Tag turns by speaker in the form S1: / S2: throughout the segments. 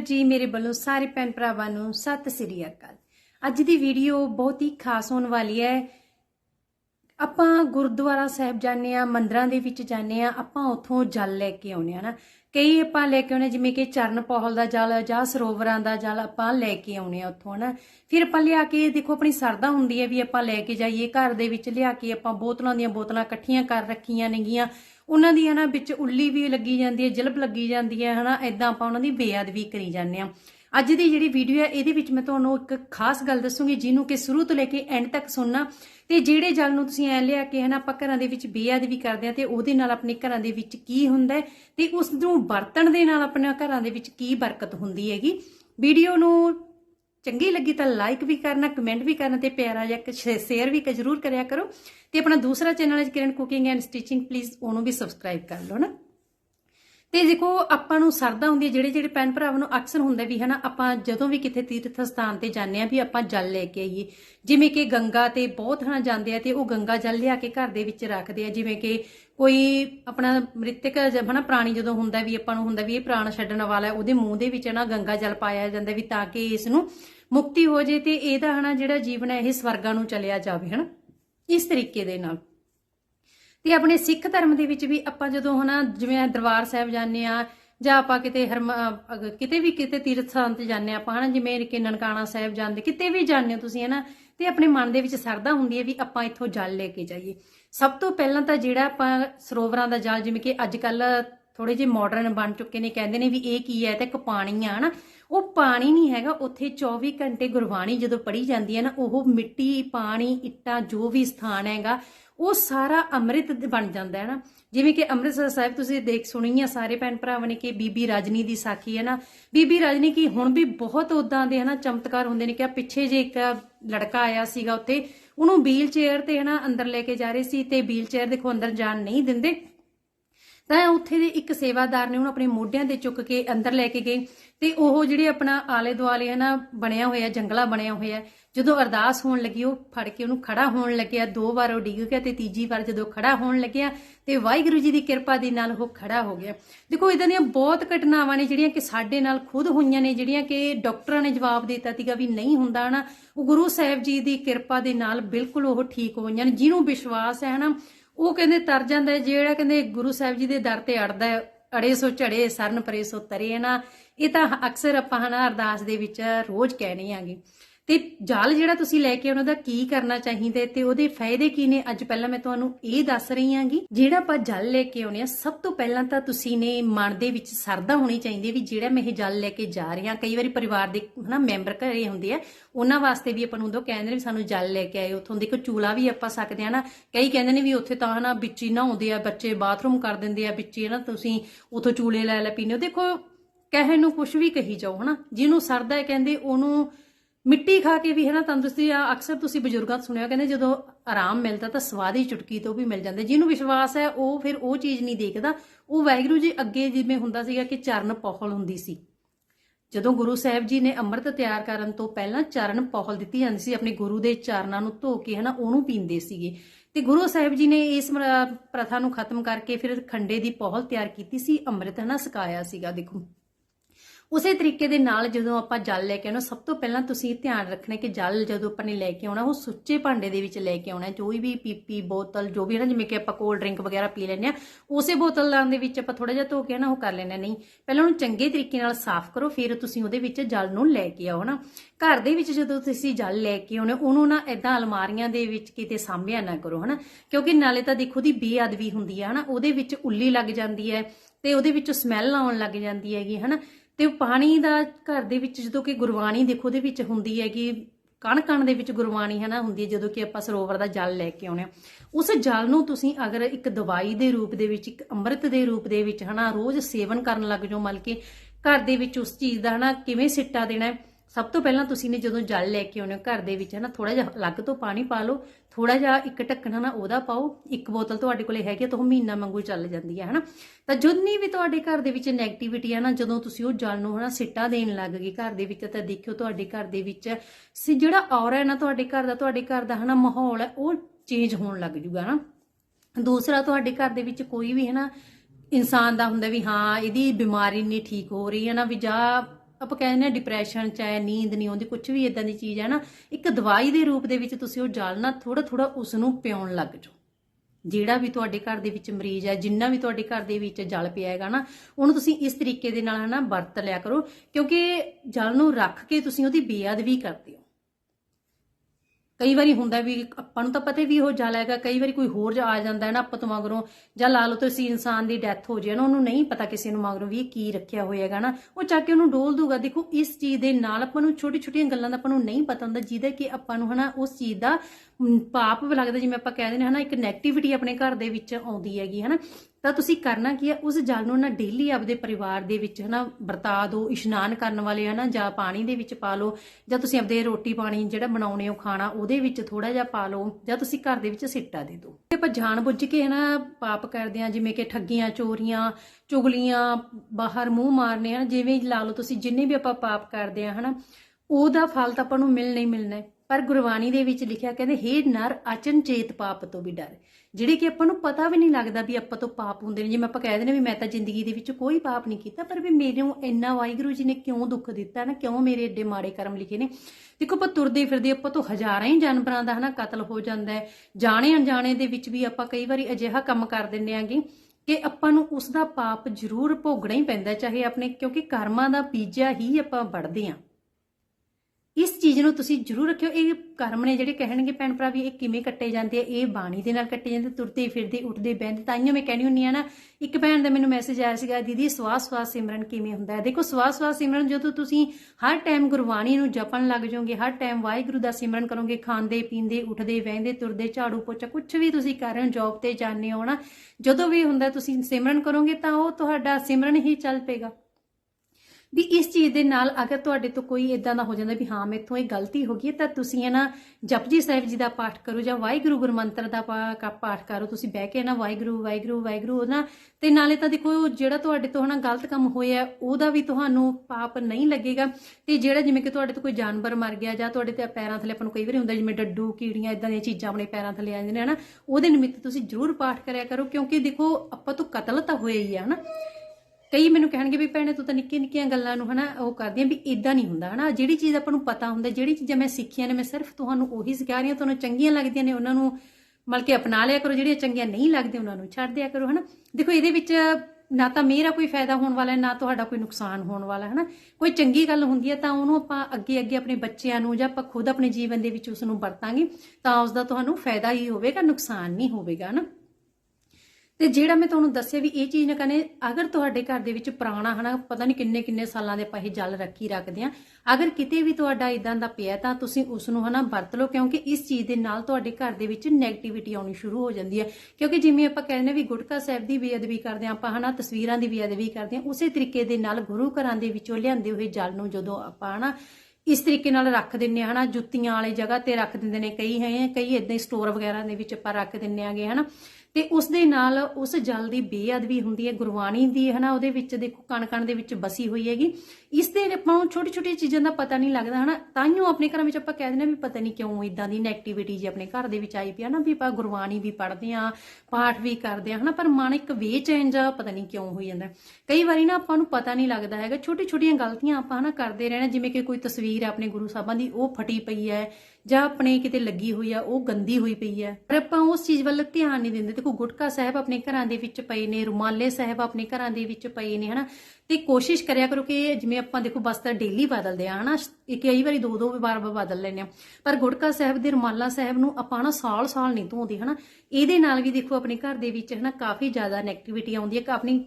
S1: ਜੀ, ਮੇਰੇ ਵੱਲੋਂ ਸਾਰੇ ਭੈਣ ਭਰਾਵਾਂ ਨੂੰ ਸਤਿ ਸ੍ਰੀ ਅਕਾਲ। ਅੱਜ ਦੀ ਵੀਡੀਓ ਬਹੁਤ ਹੀ ਖਾਸ ਹੋਣ ਵਾਲੀ ਹੈ। ਆਪਾਂ ਗੁਰਦੁਆਰਾ ਸਾਹਿਬ ਜਾਂਦੇ ਆ ਮੰਦਰਾਂ ਦੇ ਵਿੱਚ ਜਾਂਦੇ ਆ ਆਪਾਂ ਉੱਥੋਂ ਜਲ ਲੈ ਕੇ ਆਉਨੇ ਆ ਨਾ। ਕਈ ਆਪਾਂ ਲੈ ਕੇ ਆਉਨੇ ਜਿਵੇਂ ਕਿ ਚਰਨ ਪੌਹਲ ਦਾ ਜਲ ਜਾਂ ਸਰੋਵਰਾਂ ਦਾ ਜਲ ਆਪਾਂ ਲੈ ਕੇ ਆਉਨੇ ਆ ਉੱਥੋਂ ਨਾ ਫਿਰ ਆਪਾਂ ਲਿਆ ਕੇ, ਦੇਖੋ ਆਪਣੀ ਸਰਦਾ ਹੁੰਦੀ ਹੈ ਵੀ ਆਪਾਂ ਲੈ ਕੇ ਜਾਈਏ, ਘਰ ਦੇ ਵਿੱਚ ਲਿਆ ਕੇ ਆਪਾਂ ਬੋਤਲਾਂ ਦੀਆਂ ਬੋਤਲਾਂ ਇਕੱਠੀਆਂ ਕਰ ਰੱਖੀਆਂ ਨੇਗੀਆਂ। ਉਹਨਾਂ ਦੀ ਹਨਾ ਵਿੱਚ ਉੱਲੀ ਵੀ ਲੱਗੀ ਜਾਂਦੀ ਹੈ ਜਲਬ ਲੱਗੀ ਜਾਂਦੀ ਹੈ, ਹਨਾ। ਐਦਾਂ ਆਪਾਂ ਉਹਨਾਂ ਦੀ ਬੇਅਦਬੀ ਕਰੀ ਜਾਂਦੇ ਆ ਅੱਜ ਦੀ ਜਿਹੜੀ ਵੀਡੀਓ ਹੈ, ਇਹਦੇ ਵਿੱਚ ਮੈਂ ਤੁਹਾਨੂੰ ਇੱਕ ਖਾਸ ਗੱਲ ਦੱਸੂਗੀ, ਜਿਹਨੂੰ ਕਿ ਸ਼ੁਰੂ ਤੋਂ ਲੈ ਕੇ ਐਂਡ ਤੱਕ ਸੁਣਨਾ। ਤੇ ਜਿਹੜੇ ਜਲ ਨੂੰ ਤੁਸੀਂ ਐ ਲਿਆ ਕੇ ਹਨਾ, ਆਪਾਂ ਘਰਾਂ ਦੇ ਵਿੱਚ ਬੇਅਦਬੀ ਕਰਦੇ ਆ ਤੇ ਉਹਦੇ ਨਾਲ ਆਪਣੇ ਘਰਾਂ ਦੇ ਵਿੱਚ ਕੀ ਹੁੰਦਾ ਹੈ ਤੇ ਉਸ ਨੂੰ ਵਰਤਣ ਦੇ ਨਾਲ ਆਪਣੇ ਘਰਾਂ ਦੇ ਵਿੱਚ ਕੀ ਬਰਕਤ ਹੁੰਦੀ ਹੈਗੀ। ਵੀਡੀਓ ਨੂੰ ਚੰਗੀ ਲੱਗੀ ਤਾਂ ਲਾਈਕ ਵੀ ਕਰਨਾ ਕਮੈਂਟ ਵੀ ਕਰਨਾ ਤੇ ਪਿਆਰਾ ਜਿਹਾ ਸ਼ੇਅਰ ਵੀ ਜ਼ਰੂਰ ਕਰਿਆ ਕਰੋ। ਤੇ ਆਪਣਾ ਦੂਸਰਾ ਚੈਨਲ ਹੈ, Kiran cooking and stitching please ਉਹਨੂੰ ਵੀ ਸਬਸਕ੍ਰਾਈਬ ਕਰ ਲਓ ਨਾ। ਤੇ ਦੇਖੋ, ਆਪਾਂ ਨੂੰ ਸਰਦਾ ਹੁੰਦੀ ਹੈ ਜਿਹੜੇ ਜਿਹੜੇ ਭੈਣ ਭਰਾਵਾਂ ਨੂੰ ਅਕਸਰ ਹੁੰਦਾ ਵੀ ਹਨਾ, ਆਪਾਂ ਜਦੋਂ ਵੀ ਕਿਤੇ ਤੀਰਥ ਸਥਾਨ ਤੇ ਜਾਂਦੇ ਆ ਵੀ ਆਪਾਂ ਜਲ ਲੈ ਕੇ ਆਈਏ। ਜਿਵੇਂ ਕਿ ਗੰਗਾ ਤੇ ਬਹੁਤ ਹਨਾ ਜਾਂਦੇ ਆ ਤੇ ਉਹ ਗੰਗਾ ਜਲ ਲਿਆ ਕੇ ਘਰ ਦੇ ਵਿੱਚ ਰੱਖਦੇ ਆ। ਜਿਵੇਂ ਕਿ ਕੋਈ ਆਪਣਾ ਮ੍ਰਿਤਕ ਹਨਾ, ਪ੍ਰਾਣੀ ਜਦੋਂ ਹੁੰਦਾ ਵੀ ਆਪਾਂ ਨੂੰ ਹੁੰਦਾ ਵੀ ਇਹ ਪ੍ਰਾਣ ਛੱਡਣ ਵਾਲਾ ਹੈ, ਉਹਦੇ ਮੂੰਹ ਦੇ ਵਿੱਚ ਨਾ ਗੰਗਾ ਜਲ ਪਾਇਆ ਜਾਂਦਾ ਵੀ ਤਾਂ ਕਿ ਇਸ ਨੂੰ ਮੁਕਤੀ ਹੋ ਜੇ ਤੇ ਇਹਦਾ ਹਨਾ ਜਿਹੜਾ ਜੀਵਨ ਹੈ, ਇਹ ਸਵਰਗਾਂ ਨੂੰ ਚਲਿਆ ਜਾਵੇ, ਹਨਾ। ਇਸ ਤਰੀਕੇ ਦੇ ਨਾਲ। ਤੇ ਆਪਣੇ ਸਿੱਖ ਧਰਮ ਦੇ ਵਿੱਚ ਵੀ ਆਪਾਂ ਜਦੋਂ ਹਨਾ, ਜਿਵੇਂ ਦਰਬਾਰ ਸਾਹਿਬ ਜਾਂਦੇ ਆ, ਜਾਂ ਆਪਾਂ ਕਿਤੇ ਹਰਮ ਕਿਤੇ ਵੀ ਕਿਤੇ ਤੀਰਥ ਸਥਾਨ ਤੇ ਜਾਂਦੇ ਆ, ਆਪਾਂ ਹਨਾ, ਜਿਵੇਂ ਕਿ ਨਨਕਾਣਾ ਸਾਹਿਬ ਜਾਂਦੇ, ਕਿਤੇ ਵੀ ਜਾਂਦੇ ਹੋ ਤੁਸੀਂ ਹਨਾ, ਤੇ ਆਪਣੇ ਮਨ ਦੇ ਵਿੱਚ ਸਰਦਾ ਹੁੰਦੀ ਹੈ ਵੀ ਆਪਾਂ ਇੱਥੋਂ ਜਲ ਲੈ ਕੇ ਜਾਈਏ। ਸਭ ਤੋਂ ਪਹਿਲਾਂ ਤਾਂ ਜਿਹੜਾ ਆਪਾਂ ਸਰੋਵਰਾਂ ਦਾ ਜਲ, ਜਿਵੇਂ ਕਿ ਅੱਜ ਕੱਲ ਥੋੜੇ ਜਿਹੇ ਮਾਡਰਨ ਬਣ ਚੁੱਕੇ ਨੇ, ਕਹਿੰਦੇ ਨੇ ਵੀ ਇਹ ਕੀ ਹੈ, ਤੇ ਇੱਕ ਪਾਣੀ ਆ ਹਨਾ, ਉਹ ਪਾਣੀ ਨਹੀਂ ਹੈਗਾ, ਉੱਥੇ 24 ਘੰਟੇ ਗੁਰਬਾਣੀ ਜਦੋਂ ਪੜ੍ਹੀ ਜਾਂਦੀ ਹੈ ਨਾ, ਉਹ ਮਿੱਟੀ, ਪਾਣੀ, ਇੱਟਾਂ, ਜੋ ਵੀ ਸਥਾਨ ਹੈਗਾ ਉਹ ਸਾਰਾ ਅੰਮ੍ਰਿਤ ਬਣ ਜਾਂਦਾ ਹੈ ਨਾ। ਜਿਵੇਂ ਕਿ ਅੰਮ੍ਰਿਤਸਰ ਸਾਹਿਬ ਤੁਸੀਂ ਦੇਖ ਸੁਣੀ ਆ ਸਾਰੇ ਭੈਣ ਭਰਾਵਾਂ ਨੇ ਕਿ ਬੀਬੀ ਰਾਜਨੀ ਦੀ ਸਾਖੀ ਹੈ ਨਾ। ਬੀਬੀ ਰਾਜਨੀ ਕੀ ਹੁਣ ਵੀ ਬਹੁਤ ਉਦਾਂ ਦੇ ਹਨਾ ਚਮਤਕਾਰ ਹੁੰਦੇ ਨੇ ਕਿ ਪਿੱਛੇ ਜੇ ਇੱਕ ਲੜਕਾ ਆਇਆ ਸੀਗਾ ਉੱਥੇ, ਉਹਨੂੰ ਵੀਲ ਚੇਅਰ ਤੇ ਨਾ ਅੰਦਰ ਲੈ ਕੇ ਜਾ ਰਹੇ ਸੀ ਤੇ ਵੀਲ ਚੇਅਰ ਦੇਖੋ ਅੰਦਰ ਜਾਣ ਨਹੀਂ ਦਿੰਦੇ। ਤਾਂ ਉੱਥੇ ਦੇ ਇੱਕ ਸੇਵਾਦਾਰ ਨੇ ਉਹਨੂੰ ਆਪਣੇ ਮੋਢਿਆਂ ਤੇ ਚੁੱਕ ਕੇ ਅੰਦਰ ਲੈ ਕੇ ਗਏ ਤੇ ਉਹ ਜਿਹੜੇ ਆਪਣਾ ਆਲੇ ਦੁਆਲੇ ਹੈ ਨਾ ਬਣਿਆ ਹੋਇਆ, ਜੰਗਲਾ ਬਣਿਆ ਹੋਇਆ, ਜਦੋਂ ਅਰਦਾਸ ਹੋਣ ਲੱਗੀ, ਉਹ ਫੜ ਕੇ ਉਹਨੂੰ ਖੜਾ ਹੋਣ ਲੱਗਿਆ। ਦੋ ਵਾਰ ਉਹ ਡਿੱਗ ਗਿਆ ਤੇ ਤੀਜੀ ਵਾਰ ਜਦੋਂ ਖੜਾ ਹੋਣ ਲੱਗਿਆ ਤੇ ਵਾਹਿਗੁਰੂ ਜੀ ਦੀ ਕਿਰਪਾ ਦੇ ਨਾਲ ਉਹ ਖੜਾ ਹੋ ਗਿਆ। ਦੇਖੋ ਇਦਾਂ ਦੀਆਂ ਬਹੁਤ ਘਟਨਾਵਾਂ ਨੇ ਜਿਹੜੀਆਂ ਕਿ ਸਾਡੇ ਨਾਲ ਖੁਦ ਹੋਈਆਂ ਨੇ, ਜਿਹੜੀਆਂ ਕਿ ਡਾਕਟਰਾਂ ਨੇ ਜਵਾਬ ਦਿੱਤਾ ਸੀਗਾ ਵੀ ਨਹੀਂ ਹੁੰਦਾ ਨਾ ਉਹ ਗੁਰੂ ਸਾਹਿਬ ਜੀ ਦੀ ਕਿਰਪਾ ਦੇ ਨਾਲ ਬਿਲਕੁਲ ਉਹ ਠੀਕ ਹੋਈਆਂ ਨੇ, ਜਿਹਨੂੰ ਵਿਸ਼ਵਾਸ ਹੈ ਨਾ ਉਹ ਕਹਿੰਦੇ ਤਰ ਜਾਂਦਾ ਜਿਹੜਾ ਕਹਿੰਦੇ ਗੁਰੂ ਸਾਹਿਬ ਜੀ ਦੇ ਦਰ ਤੇ ਅੜਦਾ ਅੜੇ ਸੋ ਝੜੇ, ਸਰਨ ਪਰੇ ਸੋ ਤਰੇ ਨਾ, ਇਹ ਤਾਂ ਅਕਸਰ ਆਪਾਂ ਹਨਾ ਅਰਦਾਸ ਦੇ ਵਿੱਚ ਰੋਜ਼ ਕਹਿਣੇ ਆਂਗੇ ਤੇ ਜਲ ਜਿਹੜਾ ਤੁਸੀਂ ਲੈ ਕੇ ਉਹਨਾਂ ਦਾ ਕੀ ਕਰਨਾ ਚਾਹੀਦਾ ਤੇ ਉਹਦੇ ਫਾਇਦੇ ਕੀ ਨੇ? ਅੱਜ ਪਹਿਲਾਂ ਮੈਂ ਤੁਹਾਨੂੰ ਇਹ ਦੱਸ ਰਹੀ ਆਂਗੀ ਜਿਹੜਾ ਆਪਾਂ ਜਲ ਲੈ ਕੇ ਆਉਨੇ ਆ ਸਭ ਤੋਂ ਪਹਿਲਾਂ ਤਾਂ ਤੁਸੀਂ ਨੇ ਮਨ ਦੇ ਵਿੱਚ ਸਰਦਾ ਹੋਣੀ ਚਾਹੀਦੀ ਵੀ ਜਿਹੜਾ ਮੈਂ ਇਹ ਜਲ ਲੈ ਕੇ ਜਾ ਰਹੀ ਕਈ ਵਾਰੀ ਪਰਿਵਾਰ ਦੇ ਹਨਾ, ਮੈਂਬਰ ਘਰੇ ਹੁੰਦੇ ਆ, ਉਹਨਾਂ ਵਾਸਤੇ ਵੀ ਆਪਾਂ ਨੂੰ ਉਦੋਂ ਕਹਿੰਦੇ ਨੇ ਵੀ ਸਾਨੂੰ ਜਲ ਲੈ ਕੇ ਆਏ ਉੱਥੋਂ ਦੇਖੋ ਚੂਲਾ ਵੀ ਆਪਾਂ ਸਕਦੇ ਆ ਨਾ। ਕਈ ਕਹਿੰਦੇ ਨੇ ਵੀ ਉੱਥੇ ਤਾਂ ਹਨਾ ਵਿੱਚ ਹੀ ਨਹਾਉਂਦੇ ਆ, ਬੱਚੇ ਬਾਥਰੂਮ ਕਰ ਦਿੰਦੇ ਆ, ਵਿੱਚ ਹੀ ਨਾ ਤੁਸੀਂ ਉੱਥੋਂ ਚੂਲੇ ਲੈ ਲੈ ਪੀਨੇ ਹੋ। ਦੇਖੋ, ਕਹਿਣ ਨੂੰ ਕੁਝ ਵੀ ਕਹੀ ਜਾਓ ਹਨਾ, ਜਿਹਨੂੰ ਸਰਦਾ ਹੈ ਕਹਿੰਦੇ ਉਹਨੂੰ ਮਿੱਟੀ ਖਾ ਕੇ ਵੀ ਹੈ ਨਾ ਤੰਦਰੁਸਤੀ ਆ, ਅਕਸਰ ਤੁਸੀਂ ਬਜ਼ੁਰਗਾਂ ਤੋਂ ਸੁਣਿਆ ਕਹਿੰਦੇ ਜਦੋਂ ਆਰਾਮ ਮਿਲਦਾ ਤਾਂ ਸਵਾਦ ਹੀ ਚੁਟਕੀ ਤੋਂ ਵੀ ਮਿਲ ਜਾਂਦਾ। ਜਿਹਨੂੰ ਵਿਸ਼ਵਾਸ ਹੈ, ਉਹ ਫਿਰ ਉਹ ਚੀਜ਼ ਨਹੀਂ ਦੇਖਦਾ। ਉਹ ਵਾਹਿਗੁਰੂ ਜੀ ਅੱਗੇ ਜਿਵੇਂ ਹੁੰਦਾ ਸੀਗਾ ਕਿ ਚਰਨ ਪੌਹਲ ਹੁੰਦੀ ਸੀ। ਜਦੋਂ ਗੁਰੂ ਸਾਹਿਬ ਜੀ ਨੇ ਅੰਮ੍ਰਿਤ ਤਿਆਰ ਕਰਨ ਤੋਂ ਪਹਿਲਾਂ ਚਰਨ ਪੌਹਲ ਦਿੱਤੀ ਜਾਂਦੀ ਸੀ, ਆਪਣੇ ਗੁਰੂ ਦੇ ਚਰਨਾਂ ਨੂੰ ਧੋ ਕੇ ਹਨਾ, ਉਹਨੂੰ ਪੀਂਦੇ ਸੀਗੇ। ਤੇ ਗੁਰੂ ਸਾਹਿਬ ਜੀ ਨੇ ਇਸ ਪ੍ਰਥਾ ਨੂੰ ਖਤਮ ਕਰਕੇ ਫਿਰ ਖੰਡੇ ਦੀ ਪੌਹਲ ਤਿਆਰ ਕੀਤੀ ਸੀ, ਅੰਮ੍ਰਿਤ ਹਨਾ, ਸਕਾਇਆ ਸੀਗਾ, ਦੇਖੋ। ਉਸੇ ਤਰੀਕੇ ਦੇ ਨਾਲ ਜਦੋਂ ਆਪਾਂ ਜਲ ਲੈ ਕੇ ਆਉਣਾ, ਸਭ ਤੋਂ ਪਹਿਲਾਂ ਤੁਸੀਂ ਧਿਆਨ ਰੱਖਣਾ ਕਿ ਜਲ ਜਦੋਂ ਆਪਾਂ ਨੇ ਲੈ ਕੇ ਆਉਣਾ, ਉਹ ਸੁੱਚੇ ਭਾਂਡੇ ਦੇ ਵਿੱਚ ਲੈ ਕੇ ਆਉਣਾ ਕੋਈ ਵੀ ਪੀਪੀ ਬੋਤਲ, ਜੋ ਵੀ ਹੈ ਨਾ, ਜਿਵੇਂ ਕਿ ਆਪਾਂ ਕੋਲਡ ਡਰਿੰਕ ਵਗੈਰਾ ਪੀ ਲੈਂਦੇ ਆ ਉਸੇ ਬੋਤਲਾਂ ਦੇ ਵਿੱਚ ਆਪਾਂ ਥੋੜਾ ਜਿਹਾ ਧੋ ਕੇ ਨਾ ਉਹ ਕਰ ਲੈਣਾ ਨਹੀਂ, ਪਹਿਲਾਂ ਉਹਨੂੰ ਚੰਗੇ ਤਰੀਕੇ ਨਾਲ ਸਾਫ਼ ਕਰੋ, ਫਿਰ ਤੁਸੀਂ ਉਹਦੇ ਵਿੱਚ ਜਲ ਨੂੰ ਲੈ ਕੇ ਆਓ ਨਾ। ਘਰ ਦੇ ਵਿੱਚ ਜਦੋਂ ਤੁਸੀਂ ਜਲ ਲੈ ਕੇ ਆਉਣੇ, ਉਹਨੂੰ ਨਾ ਇਦਾਂ ਅਲਮਾਰੀਆਂ ਦੇ ਵਿੱਚ ਕਿਤੇ ਸਾਂਭਿਆ ਨਾ ਕਰੋ, ਹਨਾ। ਕਿਉਂਕਿ ਨਾਲੇ ਤਾਂ ਦੇਖੋ ਦੀ ਬੇਅਦਬੀ ਹੁੰਦੀ ਹੈ, ਹਨਾ। ਉਹਦੇ ਵਿੱਚ ਉੱਲੀ ਲੱਗ ਜਾਂਦੀ ਹੈ ਤੇ ਉਹਦੇ ਵਿੱਚੋਂ ਸਮੈਲ ਆਉਣ ਲੱਗ ਜਾਂਦੀ ਹੈਗੀ, ਹਨਾ। ਤੇ ਪਾਣੀ ਦਾ ਘਰ ਦੇ ਵਿੱਚ ਜਦੋਂ ਕਿ ਗੁਰਬਾਣੀ ਦੇਖੋ ਦੇ ਵਿੱਚ ਹੁੰਦੀ ਹੈ ਕਿ ਕਣ ਕਣ ਦੇ ਵਿੱਚ ਗੁਰਬਾਣੀ ਹੈ ਨਾ ਹੁੰਦੀ ਹੈ, ਜਦੋਂ ਕਿ ਆਪਾਂ ਸਰੋਵਰ ਦਾ ਜਲ ਲੈ ਕੇ ਆਉਣੇ ਆ ਉਸ ਜਲ ਨੂੰ ਤੁਸੀਂ ਅਗਰ ਇੱਕ ਦਵਾਈ ਦੇ ਰੂਪ ਦੇ ਵਿੱਚ, ਇੱਕ ਅੰਮ੍ਰਿਤ ਦੇ ਰੂਪ ਦੇ ਵਿੱਚ ਹਨਾ, ਰੋਜ਼ ਸੇਵਨ ਕਰਨ ਲੱਗ ਜਾਓ ਮਤਲਬ ਕੇ ਘਰ ਦੇ ਵਿੱਚ ਉਸ ਚੀਜ਼ ਦਾ ਹਨਾ ਕਿਵੇਂ ਸਿੱਟਾ ਦੇਣਾ ਹੈ ਸਭ ਤੋਂ ਪਹਿਲਾਂ ਤੁਸੀਂ ਨੇ ਜਦੋਂ ਜਲ ਲੈ ਕੇ ਆਉਣੇ ਘਰ ਦੇ ਵਿੱਚ, ਹਨਾ ਥੋੜਾ ਜਿਹਾ ਅਲੱਗ ਤੋਂ ਪਾਣੀ ਪਾ ਲਓ ਥੋੜਾ ਜਿਹਾ ਇੱਕ ਢੱਕਣਾ ਨਾ ਉਹਦਾ ਪਾਓ, ਇੱਕ ਬੋਤਲ ਤੁਹਾਡੇ ਕੋਲੇ ਹੈਗੀ ਤਾਂ ਉਹ ਮਹੀਨਾ ਵਾਂਗੂ ਚੱਲ ਜਾਂਦੀ ਹੈ ਹਨਾ। ਤਾਂ ਜਿੰਨੀ ਵੀ ਤੁਹਾਡੇ ਘਰ ਦੇ ਵਿੱਚ 네ਗੇਟਿਵਿਟੀ ਹੈ ਨਾ, ਜਦੋਂ ਤੁਸੀਂ ਉਹ ਜਲ ਨੂੰ, ਹਨਾ, ਸਿੱਟਾ ਦੇਣ ਲੱਗ ਗਏ ਘਰ ਦੇ ਵਿੱਚ, ਤਾਂ ਦੇਖਿਓ ਤੁਹਾਡੇ ਘਰ ਦੇ ਵਿੱਚ ਜਿਹੜਾ ਔਰਾ ਹੈ ਨਾ ਤੁਹਾਡੇ ਘਰ ਦਾ, ਤੁਹਾਡੇ ਘਰ ਦਾ, ਹਨਾ, ਮਾਹੌਲ ਹੈ, ਉਹ ਚੇਂਜ ਹੋਣ ਲੱਗ ਜੂਗਾ, ਹਨਾ। ਦੂਸਰਾ, ਤੁਹਾਡੇ ਘਰ ਦੇ ਵਿੱਚ ਕੋਈ ਵੀ ਹੈ ਨਾ ਇਨਸਾਨ ਦਾ ਹੁੰਦਾ ਵੀ ਹਾਂ, ਇਹਦੀ ਬਿਮਾਰੀ ਨਹੀਂ ਠੀਕ ਹੋ ਰਹੀ ਹੈ ਨਾ, ਵੀ ਜਾਂ ਆਪਾਂ ਕਹਿੰਦੇ ਆ ਡਿਪਰੈਸ਼ਨ ਚਾਹੇ ਨੀਂਦ ਨਹੀਂ ਆਉਂਦੀ ਕੁਝ ਵੀ ਇਦਾਂ ਦੀ ਚੀਜ਼ ਹੈ ਨਾ, ਇੱਕ ਦਵਾਈ ਦੇ ਰੂਪ ਦੇ ਵਿੱਚ ਤੁਸੀਂ ਉਹ ਜਲ ਨਾ ਥੋੜਾ ਥੋੜਾ ਉਸ ਨੂੰ ਪਿਉਣ ਲੱਗ ਜਾਓ। ਜਿਹੜਾ ਵੀ ਤੁਹਾਡੇ ਘਰ ਦੇ ਵਿੱਚ ਮਰੀਜ਼ ਹੈ, ਜਿੰਨਾ ਵੀ ਤੁਹਾਡੇ ਘਰ ਦੇ ਵਿੱਚ ਜਲ ਪਿਆ ਹੈਗਾ ਨਾ, ਉਹਨੂੰ ਤੁਸੀਂ ਇਸ ਤਰੀਕੇ ਦੇ ਨਾਲ ਹਨਾ ਵਰਤ ਲਿਆ ਕਰੋ, ਕਿਉਂਕਿ ਜਲ ਨੂੰ ਰੱਖ ਕੇ ਤੁਸੀਂ ਉਹਦੀ ਬੇਅਦਬੀ ਕਰਦੇ ਹੋ। ਕਈ ਵਾਰੀ ਹੁੰਦਾ ਵੀ ਆਪਾਂ ਨੂੰ ਤਾਂ ਪਤਾ ਵੀ ਉਹ ਜਲ ਹੈਗਾ, ਕਈ ਵਾਰੀ ਕੋਈ ਹੋਰ ਆ ਜਾਂਦਾ ਹੈ ਨਾ ਆਪਾਂ ਤੋਂ ਮਗਰੋਂ, ਜਾਂ ਲਾ ਲਓ ਤੁਸੀਂ ਇਨਸਾਨ ਦੀ ਡੈਥ ਹੋ ਜਾਏ ਨਾ, ਉਹਨੂੰ ਨਹੀਂ ਪਤਾ ਕਿਸੇ ਨੂੰ ਮਗਰੋਂ ਵੀ ਕੀ ਰੱਖਿਆ ਹੋਇਆ ਹੈਗਾ ਨਾ, ਉਹ ਚੱਕ ਕੇ ਉਹਨੂੰ ਡੋਲ ਦੂਗਾ। ਦੇਖੋ, ਇਸ ਚੀਜ਼ ਦੇ ਨਾਲ ਆਪਾਂ ਨੂੰ ਛੋਟੀ ਛੋਟੀਆਂ ਗੱਲਾਂ ਦਾ ਆਪਾਂ ਨੂੰ ਨਹੀਂ ਪਤਾ ਹੁੰਦਾ, ਜਿਹਦਾ ਕਿ ਆਪਾਂ ਨੂੰ ਹਨਾ ਉਸ ਚੀਜ਼ ਦਾ ਪਾਪ ਵੀ ਲੱਗਦਾ। ਜਿਵੇਂ ਆਪਾਂ ਕਹਿੰਦੇ ਨੇ ਹਨਾ ਇੱਕ ਨੈਗੇਟਿਵਿਟੀ ਆਪਣੇ ਘਰ ਦੇ ਵਿੱਚ ਆਉਂਦੀ ਹੈਗੀ, ਹਨਾ। ਤਾਂ ਤੁਸੀਂ ਕਰਨਾ ਕੀ ਹੈ? ਉਸ ਜਲ ਨੂੰ ਨਾ ਡੇਲੀ ਆਪਦੇ ਪਰਿਵਾਰ ਦੇ ਵਿੱਚ ਹਨਾ ਵਰਤਾ ਦਿਓ, ਇਸ਼ਨਾਨ ਕਰਨ ਵਾਲੇ ਹਨਾ ਜਾਂ ਪਾਣੀ ਦੇ ਵਿੱਚ ਪਾ ਲਓ ਜਾਂ ਤੁਸੀਂ ਆਪਦੇ ਰੋਟੀ ਪਾਣੀ ਜਿਹੜਾ ਬਣਾਉਣੇ ਹੋ ਖਾਣਾ ਉਹਦੇ ਵਿੱਚ ਥੋੜਾ ਜਿਹਾ ਪਾ ਲਓ ਜਾਂ ਤੁਸੀਂ ਘਰ ਦੇ ਵਿੱਚ ਸਿੱਟਾ ਦੇ ਦਿਓ। ਤੇ ਆਪਾਂ ਜਾਣ ਬੁੱਝ ਕੇ ਹਨਾ ਪਾਪ ਕਰਦੇ ਆ ਜਿਵੇਂ ਕਿ ਠੱਗੀਆਂ, ਚੋਰੀਆਂ, ਚੁਗਲੀਆਂ, ਬਾਹਰ ਮੂੰਹ ਮਾਰਨੇ ਹਨਾ, ਜਿਵੇਂ ਲਾ ਲਓ ਤੁਸੀਂ ਜਿੰਨੇ ਵੀ ਆਪਾਂ ਪਾਪ ਕਰਦੇ ਆ ਹਨਾ, ਉਹਦਾ ਫਲ ਤਾਂ ਆਪਾਂ ਨੂੰ ਮਿਲ ਨਹੀਂ ਮਿਲਣਾ ਪਰ ਗੁਰਬਾਣੀ ਦੇ ਵਿੱਚ ਲਿਖਿਆ ਕਹਿੰਦੇ, ਹੇ ਨਰ, ਅਚਨਚੇਤ ਪਾਪ ਤੋਂ ਵੀ ਡਰ। ਜਿਹੜੇ ਕਿ ਆਪਾਂ ਨੂੰ ਪਤਾ ਵੀ ਨਹੀਂ ਲੱਗਦਾ ਵੀ ਆਪਾਂ ਤੋਂ ਪਾਪ ਹੁੰਦੇ ਨੇ। ਜਿਵੇਂ ਆਪਾਂ ਕਹਿ ਦਿੰਦੇ ਨੇ ਵੀ ਮੈਂ ਤਾਂ ਜ਼ਿੰਦਗੀ ਦੇ ਵਿੱਚ ਕੋਈ ਪਾਪ ਨਹੀਂ ਕੀਤਾ, ਪਰ ਵੀ ਮੈਨੂੰ ਇੰਨਾ ਵਾਹਿਗੁਰੂ ਜੀ ਨੇ ਕਿਉਂ ਦੁੱਖ ਦਿੱਤਾ ਨਾ, ਕਿਉਂ ਮੇਰੇ ਏਡੇ ਮਾੜੇ ਕਰਮ ਲਿਖੇ ਨੇ। ਦੇਖੋ, ਆਪਾਂ ਤੁਰਦੇ ਫਿਰਦੇ ਆਪਾਂ ਤੋਂ ਹਜ਼ਾਰਾਂ ਹੀ ਜਾਨਵਰਾਂ ਦਾ ਹਨਾ ਕਤਲ ਹੋ ਜਾਂਦਾ ਹੈ। ਜਾਣੇ ਅਣਜਾਣੇ ਦੇ ਵਿੱਚ ਵੀ ਆਪਾਂ ਕਈ ਵਾਰੀ ਅਜਿਹਾ ਕੰਮ ਕਰ ਦਿੰਦੇ ਆਂਗੇ ਕਿ ਆਪਾਂ ਨੂੰ ਉਸ ਦਾ ਪਾਪ ਜ਼ਰੂਰ ਭੋਗਣਾ ਹੀ ਪੈਂਦਾ, ਚਾਹੇ ਆਪਣੇ ਕਿਉਂਕਿ ਕਰਮਾਂ ਦਾ ਬੀਜਾ ਹੀ ਆਪਾਂ ਵੜਦੇ ਆਂ ਇਸ ਚੀਜ਼ ਨੂੰ ਤੁਸੀਂ ਜ਼ਰੂਰ ਰੱਖਿਓ। ਇਹ ਕਰਮ ਨੇ ਜਿਹੜੇ ਕਹਿਣਗੇ, ਭੈਣ ਭਰਾ, ਵੀ ਇਹ ਕਿਵੇਂ ਕੱਟੇ ਜਾਂਦੇ ਆ, ਇਹ ਬਾਣੀ ਦੇ ਨਾਲ ਕੱਟੇ ਜਾਂਦੇ ਤੁਰਦੇ ਫਿਰਦੇ, ਉੱਠਦੇ ਬਹਿੰਦੇ ਤਾਈਓ ਮੈਂ ਕਹਿਣੀ ਹੁੰਨੀ ਆ ਨਾ, ਇੱਕ ਭੈਣ ਦਾ ਮੈਨੂੰ ਮੈਸੇਜ ਆਇਆ ਸੀਗਾ, ਦੀਦੀ ਸਵਾਸ ਸਵਾਸ ਸਿਮਰਨ ਕਿਵੇਂ ਹੁੰਦਾ ਹੈ? ਦੇਖੋ ਸਵਾਸ ਸਵਾਸ ਸਿਮਰਨ ਜਦੋਂ ਤੁਸੀਂ ਹਰ ਟਾਈਮ ਗੁਰਬਾਣੀ ਨੂੰ ਜਪਣ ਲੱਗ ਜਾਓਗੇ, ਹਰ ਟਾਈਮ ਵਾਹਿਗੁਰੂ ਦਾ ਸਿਮਰਨ ਕਰੋਗੇ, ਖਾਂਦੇ, ਪੀਂਦੇ, ਉੱਠਦੇ ਬਹਿੰਦੇ ਤੁਰਦੇ, ਝਾੜੂ ਪੋਚਾ ਕੁਝ ਵੀ ਤੁਸੀਂ ਕਰ ਰਹੇ ਹੋ ਜੌਬ ਤੇ ਜਾਂਦੇ ਹੋ ਨਾ, ਜਦੋਂ ਵੀ ਹੁੰਦਾ ਤੁਸੀਂ ਸਿਮਰਨ ਕਰੋਗੇ, ਤਾਂ ਉਹ ਤੁਹਾਡਾ ਸਿਮਰਨ ਹੀ ਚੱਲ ਪਏਗਾ। ਵੀ ਇਸ ਚੀਜ਼ ਦੇ ਨਾਲ ਅਗਰ ਤੁਹਾਡੇ ਤੋਂ ਕੋਈ ਇਦਾਂ ਦਾ ਹੋ ਜਾਂਦਾ ਵੀ ਹਾਂ, ਮੇਥੋਂ ਇਹ ਗਲਤੀ ਹੋ ਗਈ ਹੈ, ਤਾਂ ਤੁਸੀਂ ਇਹ ਨਾ ਜਪਜੀ ਸਾਹਿਬ ਜੀ ਦਾ ਪਾਠ ਕਰੋ ਜਾਂ ਵਾਹਿਗੁਰੂ ਗੁਰਮੰਤਰ ਦਾ ਪਾਠ ਕਰੋ। ਤੁਸੀਂ ਬਹਿ ਕੇ ਨਾ ਵਾਹਿਗੁਰੂ ਵਾਹਿਗੁਰੂ ਵਾਹਿਗੁਰੂ ਨਾ ਤੇ ਨਾਲੇ ਤਾਂ ਦੇਖੋ ਜਿਹੜਾ ਤੁਹਾਡੇ ਤੋਂ ਹਨਾ ਗਲਤ ਕੰਮ ਹੋਇਆ, ਉਹਦਾ ਵੀ ਤੁਹਾਨੂੰ ਪਾਪ ਨਹੀਂ ਲੱਗੇਗਾ। ਤੇ ਜਿਹੜਾ ਜਿਵੇਂ ਕਿ ਤੁਹਾਡੇ ਤੋਂ ਕੋਈ ਜਾਨਵਰ ਮਰ ਗਿਆ ਜਾਂ ਤੁਹਾਡੇ ਤੇ ਪੈਰਾਂ ਥੱਲੇ ਆਪਾਂ ਨੂੰ ਕਈ ਵਾਰੀ ਹੁੰਦਾ ਜਿਵੇਂ ਡੱਡੂ, ਕੀੜੀਆਂ ਇਦਾਂ ਦੀਆਂ ਚੀਜ਼ਾਂ ਆਪਣੇ ਪੈਰਾਂ ਥੱਲੇ ਆ ਜਾਂਦੀਆਂ ਨੇ ਹਨਾ, ਉਹਦੇ ਨਿਮਿਤ ਤੁਸੀਂ ਜ਼ਰੂਰ ਪਾਠ ਕਰਿਆ ਕਰੋ ਕਿਉਂਕਿ ਦੇਖੋ ਆਪਾਂ ਤੋਂ ਕਤਲ ਤਾਂ ਹੋਇਆ ਹੀ ਆ ਹਨਾ। ਕਈ ਮੈਨੂੰ ਕਹਿਣਗੇ ਵੀ ਭੈਣੇ ਤੂੰ ਤਾਂ ਨਿੱਕੀਆਂ ਨਿੱਕੀਆਂ ਗੱਲਾਂ ਨੂੰ ਹਨਾ ਉਹ ਕਰਦੀ ਆਂ ਵੀ ਇਦਾਂ ਨਹੀਂ ਹੁੰਦਾ ਹਨਾ। ਜਿਹੜੀ ਚੀਜ਼ ਆਪਾਂ ਨੂੰ ਪਤਾ ਹੁੰਦਾ, ਜਿਹੜੀ ਚੀਜ਼ਾਂ ਮੈਂ ਸਿੱਖੀਆਂ ਨੇ, ਮੈਂ ਸਿਰਫ ਤੁਹਾਨੂੰ ਉਹੀ ਸਿਖਾ ਰਹੀ ਹਾਂ, ਤੁਹਾਨੂੰ ਚੰਗੀਆਂ ਲੱਗਦੀਆਂ ਨੇ, ਉਹਨਾਂ ਨੂੰ ਮਤਲਬ ਕਿ ਅਪਣਾ ਲਿਆ ਕਰੋ, ਜਿਹੜੀਆਂ ਚੰਗੀਆਂ ਨਹੀਂ ਲੱਗਦੀਆਂ ਉਹਨਾਂ ਨੂੰ ਛੱਡ ਦਿਆ ਕਰੋ ਹਨਾ। ਦੇਖੋ ਇਹਦੇ ਵਿੱਚ ਨਾ ਤਾਂ ਮੇਰਾ ਕੋਈ ਫਾਇਦਾ ਹੋਣ ਵਾਲਾ ਹੈ, ਨਾ ਤੁਹਾਡਾ ਕੋਈ ਨੁਕਸਾਨ ਹੋਣ ਵਾਲਾ ਹੈ ਨਾ ਕੋਈ ਚੰਗੀ ਗੱਲ ਹੁੰਦੀ ਹੈ ਤਾਂ ਉਹਨੂੰ ਆਪਾਂ ਅੱਗੇ ਅੱਗੇ ਆਪਣੇ ਬੱਚਿਆਂ ਨੂੰ ਜਾਂ ਆਪਾਂ ਖੁਦ ਆਪਣੇ ਜੀਵਨ ਦੇ ਵਿੱਚ ਉਸ ਨੂੰ ਵਰਤਾਂਗੇ ਤਾਂ ਉਸ ਦਾ ਤੁਹਾਨੂੰ ਫਾਇਦਾ ਹੀ ਹੋਵੇਗਾ, ਨੁਕਸਾਨ ਨਹੀਂ ਹੋਵੇਗਾ ਨਾ ਤੇ ਜਿਹੜਾ ਮੈਂ ਤੁਹਾਨੂੰ ਦੱਸਿਆ ਵੀ ਇਹ ਚੀਜ਼ ਨਾ ਕਹਿੰਦੇ, ਅਗਰ ਤੁਹਾਡੇ ਘਰ ਦੇ ਵਿੱਚ ਪੁਰਾਣਾ ਹਨਾ, ਪਤਾ ਨਹੀਂ ਕਿੰਨੇ ਕਿੰਨੇ ਸਾਲਾਂ ਦੇ ਆਪਾਂ ਇਹ ਜਲ ਰੱਖੀ ਰੱਖਦੇ ਆ ਅਗਰ ਕਿਤੇ ਵੀ ਤੁਹਾਡਾ ਇਦਾਂ ਦਾ ਪਿਆ ਤਾਂ ਤੁਸੀਂ ਉਸ ਨੂੰ ਹਨਾ ਵਰਤ ਲਓ, ਕਿਉਂਕਿ ਇਸ ਚੀਜ਼ ਦੇ ਨਾਲ ਤੁਹਾਡੇ ਘਰ ਦੇ ਵਿੱਚ 네ਗੇਟਿਵਿਟੀ ਆਉਣੀ ਸ਼ੁਰੂ ਹੋ ਜਾਂਦੀ ਹੈ। ਕਿਉਂਕਿ ਜਿਵੇਂ ਆਪਾਂ ਕਹਿੰਦੇ ਵੀ ਗੁਟਕਾ ਸਾਹਿਬ ਦੀ ਬੇਅਦਬੀ ਕਰਦੇ ਆ ਆਪਾਂ ਹਨਾ ਤਸਵੀਰਾਂ ਦੀ ਬੇਅਦਬੀ ਕਰਦੇ ਆ ਉਸੇ ਤਰੀਕੇ ਦੇ ਨਾਲ ਗੁਰੂ ਘਰਾਂ ਦੇ ਵਿੱਚੋਂ ਲਿਆਂਦੇ ਹੋਏ ਜਲ ਨੂੰ ਜਦੋਂ ਆਪਾਂ ਹਨਾ ਇਸ ਤਰੀਕੇ ਨਾਲ ਰੱਖ ਦਿੰਨੇ ਆ ਹਨਾ, ਜੁੱਤੀਆਂ ਵਾਲੀ ਜਗ੍ਹਾ ਤੇ ਰੱਖ ਦਿੰਦੇ ਨੇ ਕਈ ਹੈ ਕਈ ਇਦਾਂ ਹੀ ਸਟੋਰ ਵਗੈਰਾ ਦੇ ਵਿੱਚ ਆਪਾਂ ਰੱਖ ਦਿੰਨੇ ਆਗੇ ਹਨਾ। ਤੇ ਉਸ ਦੇ ਨਾਲ ਉਸ ਜਲ ਦੀ ਬੇਅਦਬੀ ਹੁੰਦੀ ਹੈ, ਗੁਰਬਾਣੀ ਦੀ ਹਨਾ ਉਹਦੇ ਵਿੱਚ ਦੇਖੋ ਕਣ ਕਣ ਦੇ ਵਿੱਚ ਬਸੀ ਹੋਈ ਹੈਗੀ। ਇਸ ਦੇ ਆਪਾਂ ਨੂੰ ਛੋਟੀ ਛੋਟੀ ਚੀਜ਼ਾਂ ਦਾ ਪਤਾ ਨਹੀਂ ਲੱਗਦਾ ਹਨਾ, ਤਾਂਹੀਓ ਆਪਣੇ ਘਰਾਂ ਵਿੱਚ ਆਪਾਂ ਕਹਿ ਦਿੰਦੇ ਹਾਂ ਵੀ ਪਤਾ ਨਹੀਂ ਕਿਉਂ ਇਦਾਂ ਦੀ ਨੈਗੇਟਿਵਿਟੀ ਜੀ ਆਪਣੇ ਘਰ ਦੇ ਵਿੱਚ ਆਈ ਪਈ ਆ ਨਾ, ਵੀ ਆਪਾਂ ਗੁਰਬਾਣੀ ਵੀ ਪੜ੍ਹਦੇ ਆ ਪਾਠ ਵੀ ਕਰਦੇ ਆ ਹਨਾ, ਪਰ ਮਨ ਇੱਕ ਬੇਚੈਨ ਜਾ ਪਤਾ ਨਹੀਂ ਕਿਉਂ ਹੋਈ ਜਾਂਦਾ। ਕਈ ਵਾਰੀ ਨਾ ਆਪਾਂ ਨੂੰ ਪਤਾ ਨਹੀਂ ਲੱਗਦਾ ਹੈਗਾ ਛੋਟੀ ਛੋਟੀਆਂ ਗਲਤੀਆਂ ਆਪਾਂ ਹਨਾ ਕਰਦੇ ਰਹਿਣਾ, ਜਿਵੇਂ ਕਿ ਕੋਈ ਤਸਵੀਰ ਹੈ ਆਪਣੇ ਗੁਰੂ ਸਾਹਿਬਾਂ ਦੀ, ਉਹ ਫਟੀ ਪਈ ਹੈ ਜਾਂ ਆਪਣੇ ਕਿਤੇ ਲੱਗੀ ਹੋਈ ਆ, ਉਹ ਗੰਦੀ ਹੋਈ ਪਈ ਹੈ ਪਰ ਆਪਾਂ ਉਸ ਚੀਜ਼ ਵੱਲ ਧਿਆਨ ਨਹੀਂ ਦਿੰਦੇ। ਦੇਖੋ, ਗੁਟਕਾ ਸਾਹਿਬ ਆਪਣੇ ਘਰਾਂ ਦੇ ਵਿੱਚ ਪਏ ਨੇ, ਰੁਮਾਲੇ ਸਾਹਿਬ ਆਪਣੇ ਘਰਾਂ ਦੇ ਵਿੱਚ ਪਏ ਨੇ, ਹਨਾ? ਤੇ ਕੋਸ਼ਿਸ਼ ਕਰਿਆ ਕਰੋ ਕਿ ਜਿਵੇਂ ਆਪਾਂ ਦੇਖੋ ਬਸਤਰ ਡੇਲੀ ਬਦਲਦੇ ਆ, ਹਨਾ? ਕਈ ਵਾਰੀ ਦੋ ਦੋ ਵਾਰ ਬਦਲ ਲੈਂਦੇ ਆ। ਪਰ ਗੁਟਕਾ ਸਾਹਿਬ ਦੇ ਰੁਮਾਲਾ ਸਾਹਿਬ ਨੂੰ ਆਪਾਂ ਨਾ ਸਾਲ ਸਾਲ ਨਹੀਂ ਧੋਂਦੇ, ਹਨਾ? ਇਹਦੇ ਨਾਲ ਵੀ ਦੇਖੋ, ਆਪਣੇ ਘਰ ਦੇ ਵਿੱਚ, ਹਨਾ, ਕਾਫੀ ਜ਼ਿਆਦਾ ਨੈਗੇਟਿਵਿਟੀ ਆਉਂਦੀ ਹੈ ਕਿ ਆਪਣੀ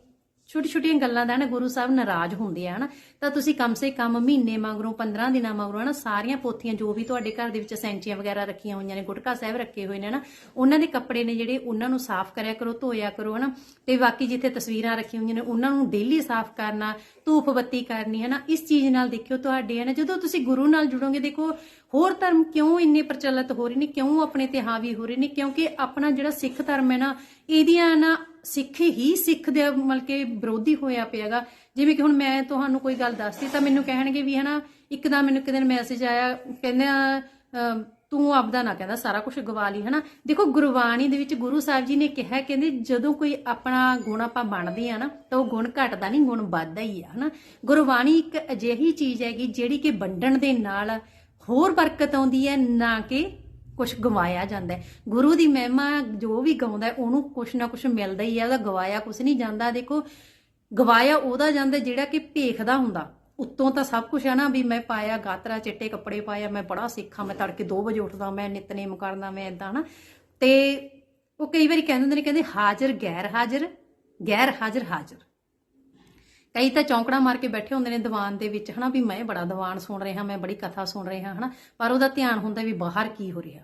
S1: ਛੋਟੀ ਛੋਟੀਆਂ ਗੱਲਾਂ ਦਾ ਨਾ ਗੁਰੂ ਸਾਹਿਬ ਨਾਰਾਜ਼ ਹੁੰਦੇ ਆ ਹਨਾ ਤਾਂ ਤੁਸੀਂ ਕਮ ਸੇ ਕਮ ਮਹੀਨੇ ਮਗਰੋਂ 15 ਦਿਨਾਂ ਮਗਰੋਂ ਹਨਾ ਸਾਰੀਆਂ ਪੋਥੀਆਂ ਜੋ ਵੀ ਤੁਹਾਡੇ ਘਰ ਦੇ ਵਿੱਚ ਸੈਂਚੀਆਂ ਵਗੈਰਾ ਰੱਖੀਆਂ ਹੋਈਆਂ ਨੇ, ਗੁਟਕਾ ਸਾਹਿਬ ਰੱਖੇ ਹੋਏ ਨੇ ਨਾ, ਉਹਨਾਂ ਦੇ ਕੱਪੜੇ ਨੇ ਜਿਹੜੇ ਉਹਨਾਂ ਨੂੰ ਸਾਫ਼ ਕਰਿਆ ਕਰੋ, ਧੋਇਆ ਕਰੋ, ਹਨਾ? ਤੇ ਬਾਕੀ ਜਿੱਥੇ ਤਸਵੀਰਾਂ ਰੱਖੀਆਂ ਹੋਈਆਂ ਨੇ, ਉਹਨਾਂ ਨੂੰ ਡੇਲੀ ਸਾਫ਼ ਕਰਨਾ ਧੂਫ ਬੱਤੀ ਕਰਨੀ, ਹਨਾ? ਇਸ ਚੀਜ਼ ਨਾਲ ਦੇਖਿਓ ਤੁਹਾਡੇ ਹਨਾ, ਜਦੋਂ ਤੁਸੀਂ ਗੁਰੂ ਨਾਲ ਜੁੜੋਗੇ, ਦੇਖੋ, ਹੋਰ ਧਰਮ ਕਿਉਂ ਇੰਨੇ ਪ੍ਰਚਲਿਤ ਹੋ ਰਹੇ ਨੇ, ਕਿਉਂ ਆਪਣੇ ਤੇ ਹਾਵੀ ਹੋ ਰਹੇ ਨੇ, ਕਿਉਂਕਿ ਆਪਣਾ ਜਿਹੜਾ ਸਿੱਖ ਧਰਮ ਹੈ ਨਾ, ਇਹਦੀਆਂ ਨਾ ਸਿੱਖ ਹੀ ਸਿੱਖ ਦੇ ਮਤਲਬ ਕਿ ਵਿਰੋਧੀ ਹੋਇਆ ਪਿਆਗਾ। ਜਿਵੇਂ ਕਿ ਹੁਣ ਮੈਂ ਤੁਹਾਨੂੰ ਕੋਈ ਗੱਲ ਦੱਸਦੀ ਤਾਂ ਮੈਨੂੰ ਕਹਿਣਗੇ ਵੀ ਹਨਾ ਇੱਕਦਮ ਮੈਨੂੰ ਇੱਕ ਦਿਨ ਮੈਸੇਜ ਆਇਆ ਕਹਿੰਦੇ ਆ, ਤੂੰ ਆਪਦਾ ਨਾ ਕਹਿੰਦਾ ਸਾਰਾ ਕੁਝ ਗਵਾ ਲਈ ਹਨਾ। ਦੇਖੋ ਗੁਰਬਾਣੀ ਦੇ ਵਿੱਚ ਗੁਰੂ ਸਾਹਿਬ ਜੀ ਨੇ ਕਿਹਾ ਕਹਿੰਦੇ ਜਦੋਂ ਕੋਈ ਆਪਣਾ ਗੁਣ ਆਪਾਂ ਬਣਦੇ ਆ ਨਾ ਤਾਂ ਉਹ ਗੁਣ ਘਟਦਾ ਨਹੀਂ ਗੁਣ ਵੱਧਦਾ ਹੀ ਆ ਹਨਾ। ਗੁਰਬਾਣੀ ਇੱਕ ਅਜਿਹੀ ਚੀਜ਼ ਹੈਗੀ ਜਿਹੜੀ ਕਿ ਵੰਡਣ ਦੇ ਨਾਲ ਹੋਰ ਬਰਕਤ ਆਉਂਦੀ ਹੈ ਨਾ ਕਿ ਕੁਝ ਗਵਾਇਆ ਜਾਂਦਾ ਹੈ। ਗੁਰੂ ਦੀ ਮਹਿਮਾ ਜੋ ਵੀ ਗਾਉਂਦਾ ਉਹਨੂੰ ਕੁਛ ਨਾ ਕੁਛ ਮਿਲਦਾ ਹੀ ਹੈ। ਉਹਦਾ ਗਵਾਇਆ ਕੁਛ ਨਹੀਂ ਜਾਂਦਾ। ਦੇਖੋ, ਗਵਾਇਆ ਉਹਦਾ ਜਾਂਦਾ ਜਿਹੜਾ ਕਿ ਭੇਖਦਾ ਹੁੰਦਾ। ਉੱਤੋਂ ਤਾਂ ਸਭ ਕੁਝ ਹੈ ਨਾ ਵੀ ਮੈਂ ਪਾਇਆ ਗਾਤਰਾ, ਚਿੱਟੇ ਕੱਪੜੇ ਪਾਇਆ, ਮੈਂ ਬੜਾ ਸਿੱਖਾਂ, ਮੈਂ ਤੜਕੇ 2 ਵਜੇ ਉੱਠਦਾ, ਮੈਂ ਨਿਤਨੇਮ ਕਰਦਾ, ਮੈਂ ਇਦਾਂ ਨਾ ਤੇ ਉਹ ਕਈ ਵਾਰੀ ਕਹਿੰਦੇ ਹੁੰਦੇ ਨੇ, ਕਹਿੰਦੇ ਹਾਜ਼ਰ, ਗੈਰ ਹਾਜ਼ਰ ਗੈਰ ਹਾਜ਼ਰ ਹਾਜ਼ਰ। ਕਈ ਤਾਂ ਚੌਂਕੜਾ ਮਾਰ ਕੇ ਬੈਠੇ ਹੁੰਦੇ ਨੇ ਦੀਵਾਨ ਦੇ ਵਿੱਚ, ਹਨਾ, ਵੀ ਮੈਂ ਬੜਾ ਦੀਵਾਨ ਸੁਣ ਰਿਹਾ, ਮੈਂ ਬੜੀ ਕਥਾ ਸੁਣ ਰਿਹਾ, ਹਨਾ, ਪਰ ਉਹਦਾ ਧਿਆਨ ਹੁੰਦਾ ਵੀ ਬਾਹਰ ਕੀ ਹੋ ਰਿਹਾ।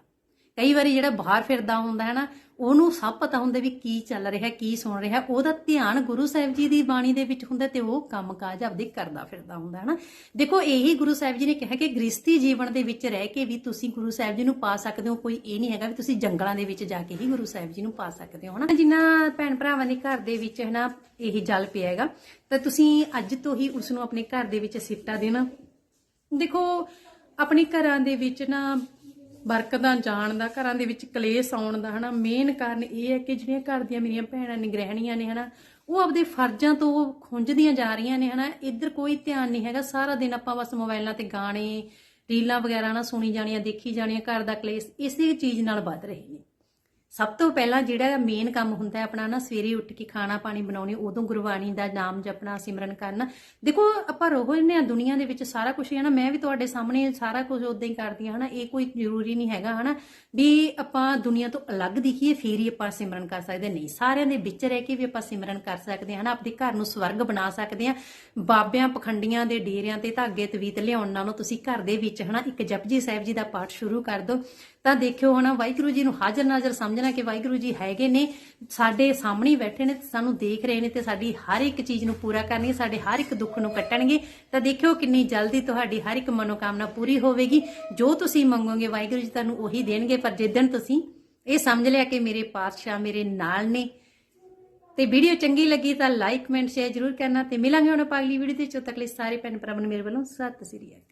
S1: ਕਈ ਵਾਰੀ ਜਿਹੜਾ ਬਾਹਰ ਫਿਰਦਾ ਹੁੰਦਾ ਹੈ ਨਾ ਉਹਨੂੰ ਸਭ ਪਤਾ ਹੁੰਦਾ ਵੀ ਕੀ ਚੱਲ ਰਿਹਾ, ਕੀ ਸੁਣ ਰਿਹਾ। ਉਹਦਾ ਧਿਆਨ ਗੁਰੂ ਸਾਹਿਬ ਜੀ ਦੀ ਬਾਣੀ ਦੇ ਵਿੱਚ ਹੁੰਦਾ ਤੇ ਉਹ ਕੰਮਕਾਜ ਆਪਦੇ ਕਰਦਾ ਫਿਰਦਾ ਹੁੰਦਾ ਹੈ ਦੇਖੋ, ਇਹੀ ਗੁਰੂ ਸਾਹਿਬ ਜੀ ਨੇ ਕਿਹਾ ਕਿ ਗ੍ਰਸਤੀ ਜੀਵਨ ਦੇ ਵਿੱਚ ਰਹਿ ਕੇ ਵੀ ਤੁਸੀਂ ਗੁਰੂ ਸਾਹਿਬ ਜੀ ਨੂੰ ਪਾ ਸਕਦੇ ਹੋ, ਕੋਈ ਇਹ ਨਹੀਂ ਹੈਗਾ ਵੀ ਤੁਸੀਂ ਜੰਗਲਾਂ ਦੇ ਵਿੱਚ ਜਾ ਕੇ ਹੀ ਗੁਰੂ ਸਾਹਿਬ ਜੀ ਨੂੰ ਪਾ ਸਕਦੇ ਹੋ, ਹਨਾ। ਜਿਨ੍ਹਾਂ ਭੈਣ ਭਰਾਵਾਂ ਦੇ ਘਰ ਦੇ ਵਿੱਚ, ਹਨਾ, ਇਹ ਜਲ ਪਿਆ ਹੈਗਾ, ਤਾਂ ਤੁਸੀਂ ਅੱਜ ਤੋਂ ਹੀ ਉਸ ਨੂੰ ਆਪਣੇ ਘਰ ਦੇ ਵਿੱਚ ਸਿੱਟਾ ਦੇਣਾ। ਦੇਖੋ, ਆਪਣੇ ਘਰਾਂ ਦੇ ਵਿੱਚ ਨਾ ਬਰਕਤਾਂ ਜਾਣ ਦਾ, ਘਰਾਂ ਦੇ ਵਿੱਚ ਕਲੇਸ਼ ਆਉਣ ਦਾ, ਹਨਾ? ਮੇਨ ਕਾਰਨ ਇਹ ਹੈ ਕਿ ਜਿਹੜੀਆਂ ਘਰ ਦੀਆਂ ਮੇਰੀਆਂ ਭੈਣਾਂ ਨੇ, ਗ੍ਰਹਿਣੀਆਂ ਨੇ, ਹਨਾ, ਉਹ ਆਪਦੇ ਫਰਜ਼ਾਂ ਤੋਂ ਖੁੰਝਦੀਆਂ ਜਾ ਰਹੀਆਂ ਨੇ, ਹਨਾ? ਇੱਧਰ ਕੋਈ ਧਿਆਨ ਨਹੀਂ ਹੈਗਾ। ਸਾਰਾ ਦਿਨ ਆਪਾਂ ਬਸ ਮੋਬਾਈਲਾਂ ਤੇ ਗਾਣੇ, ਰੀਲਾਂ ਵਗੈਰਾ ਨਾ ਸੁਣੀ ਜਾਣੀਆਂ, ਦੇਖੀ ਜਾਣੀਆਂ, ਘਰ ਦਾ ਕਲੇਸ਼ ਇਸੇ ਚੀਜ਼ ਨਾਲ ਵੱਧ ਰਹੇ ਨੇ। ਸਭ ਤੋਂ ਪਹਿਲਾਂ ਜਿਹੜਾ ਮੇਨ ਕੰਮ ਹੁੰਦਾ ਹੈ ਆਪਣਾ ਨਾ, ਸਵੇਰੇ ਉੱਠ ਕੇ ਖਾਣਾ ਪਾਣੀ ਬਣਾਉਣੀ, ਉਦੋਂ ਗੁਰਬਾਣੀ ਦਾ ਨਾਮ ਜਪਣਾ, ਸਿਮਰਨ ਕਰਨਾ। ਦੇਖੋ, ਆਪਾਂ ਰੋਹ ਆ ਦੁਨੀਆ ਦੇ ਵਿੱਚ ਸਾਰਾ ਕੁਝ ਹੈ ਨਾ, ਮੈਂ ਵੀ ਤੁਹਾਡੇ ਸਾਹਮਣੇ ਸਾਰਾ ਕੁਝ ਉਦਾਂ ਹੀ ਕਰਦੀ ਹਾਂ, ਹਨਾ। ਇਹ ਕੋਈ ਜ਼ਰੂਰੀ ਨਹੀਂ ਹੈਗਾ, ਹਨਾ। ਵੀ ਆਪਾਂ ਦੁਨੀਆ ਤੋਂ ਅਲੱਗ ਦਿਖੀਏ, ਫੇਰ ਹੀ ਆਪਾਂ ਸਿਮਰਨ ਕਰ ਸਕਦੇ ਨਹੀਂ, ਸਾਰਿਆਂ ਦੇ ਵਿੱਚ ਰਹਿ ਕੇ ਵੀ ਆਪਾਂ ਸਿਮਰਨ ਕਰ ਸਕਦੇ ਹਾਂ, ਹਨਾ। ਆਪਣੇ ਘਰ ਨੂੰ ਸਵਰਗ ਬਣਾ ਸਕਦੇ ਹਾਂ। ਬਾਬਿਆਂ, ਪਖੰਡੀਆਂ ਦੇ ਡੇਰਿਆਂ ਤੇ ਧਾਗੇ ਤਵੀਤ ਲਿਆਉਣ ਨਾਲੋਂ ਤੁਸੀਂ ਘਰ ਦੇ ਵਿੱਚ, ਹਨਾ, ਇੱਕ ਜਪਜੀ ਸਾਹਿਬ ਜੀ ਦਾ ਪਾਠ ਸ਼ੁਰੂ ਕਰ ਦਿਓ। ਤਾਂ ਦੇਖਿਓ ਹੁਣ ਵਾਹਿਗੁਰੂ ਜੀ ਨੂੰ ਹਾਜ਼ਰ ਨਾਜ਼ਰ ਸਮਝਣਾ ਕਿ ਵਾਹਿਗੁਰੂ ਜੀ ਹੈਗੇ ਨੇ, ਸਾਡੇ ਸਾਹਮਣੇ ਬੈਠੇ ਨੇ, ਸਾਨੂੰ ਦੇਖ ਰਹੇ ਨੇ ਤੇ ਸਾਡੀ ਹਰ ਇੱਕ ਚੀਜ਼ ਨੂੰ ਪੂਰਾ ਕਰਨਗੇ, ਸਾਡੇ ਹਰ ਇੱਕ ਦੁੱਖ ਨੂੰ ਕੱਟਣਗੇ। ਤਾਂ ਦੇਖਿਓ ਕਿੰਨੀ ਜਲਦੀ ਤੁਹਾਡੀ ਹਰ ਇੱਕ ਮਨੋਕਾਮਨਾ ਪੂਰੀ ਹੋਵੇਗੀ। ਜੋ ਤੁਸੀਂ ਮੰਗੋਗੇ ਵਾਹਿਗੁਰੂ ਜੀ ਤੁਹਾਨੂੰ ਉਹੀ ਦੇਣਗੇ, ਪਰ ਜਿੱਦਣ ਤੁਸੀਂ ਇਹ ਸਮਝ ਲਿਆ ਕਿ ਮੇਰੇ ਪਾਤਸ਼ਾਹ ਮੇਰੇ ਨਾਲ ਨੇ, ਤੇ ਵੀਡੀਓ ਚੰਗੀ ਲੱਗੀ ਤਾਂ ਲਾਈਕ, ਕਮੈਂਟ, ਸ਼ੇਅਰ ਜਰੂਰ ਕਰਨਾ ਤੇ ਮਿਲਾਂਗੇ ਹੁਣ ਆਪਾਂ ਅਗਲੀ ਵੀਡੀਓ ਤੇ ਜਦੋਂ ਤੱਕ ਲਈ ਸਾਰੇ ਭੈਣ ਭਰਾਵਾਂ ਨੂੰ ਮੇਰੇ ਵੱਲੋਂ ਸਤਿ ਸ੍ਰੀ ਅਕਾਲ।